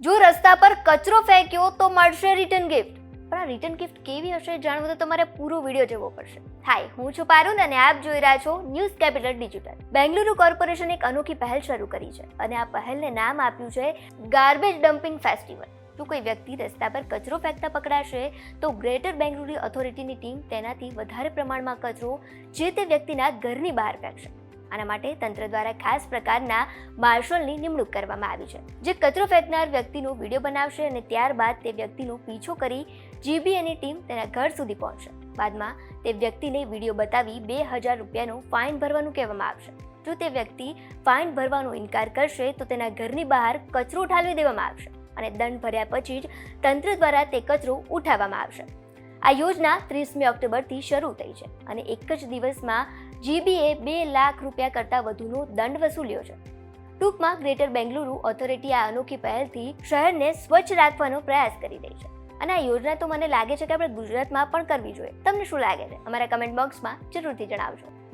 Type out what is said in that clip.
જો રસ્તા પર કચરો ફેંક્યો તો મળશે રિટર્ન ગિફ્ટ પણ આ રિટર્ન ગિફ્ટ કેવી હશે જાણવું તો તમારે પૂરો વીડિયો જોવો પડશે. હાય, હું છું પારુન અને આપ જોઈ રહ્યા છો news capital digital Bengaluru corporation એક અનોખી પહેલ શરૂ કરી છે અને આ પહેલને નામ આપ્યું છે ગાર્બેજ ડમ્પિંગ ફેસ્ટિવલ જો કોઈ વ્યક્તિ રસ્તા પર કચરો ફેંકતા પકડાશે, તો ગ્રેટર બેંગલુરુ ઓથોરિટીની ટીમ તેનાથી વધારે પ્રમાણમાં કચરો જે તે વ્યક્તિના ઘરની બહાર ફેંકશે. આના માટે તંત્ર દ્વારા ખાસ પ્રકારના માર્શલની નિમણૂક કરવામાં આવી છે, જે કચરો ફેંકનાર વ્યક્તિનો વીડિયો બનાવશે અને ત્યારબાદ તે વ્યક્તિનો પીછો કરી જીબીએની ટીમ તેના ઘર સુધી પહોંચશે. બાદમાં તે વ્યક્તિને વીડિયો બતાવી બે હજાર રૂપિયાનો ફાઇન ભરવાનું કહેવામાં આવશે. જો તે વ્યક્તિ ફાઇન ભરવાનો ઇનકાર કરશે, તો તેના ઘરની બહાર કચરો ઠાલવી દેવામાં આવશે અને દંડ ભર્યા પછી જ તંત્ર દ્વારા તે કચરો ઉઠાવવામાં આવશે. આ યોજના ત્રીસમી ઓક્ટોબરથી શરૂ થઈ છે અને એક જ દિવસમાં જીબીએ બે લાખ રૂપિયા કરતાં વધુનો દંડ વસૂલ્યો છે. ટૂંકમાં ગ્રેટર બેંગલુરુ ઓથોરિટી આ અનોખી પહેલથી શહેરને સ્વચ્છ રાખવાનો પ્રયાસ કરી રહી છે. અને આ યોજના તો મને લાગે છે કે આપણે ગુજરાતમાં પણ કરવી જોઈએ. તમને શું લાગે છે? અમારા કમેન્ટ બોક્સમાં જરૂરથી જણાવજો.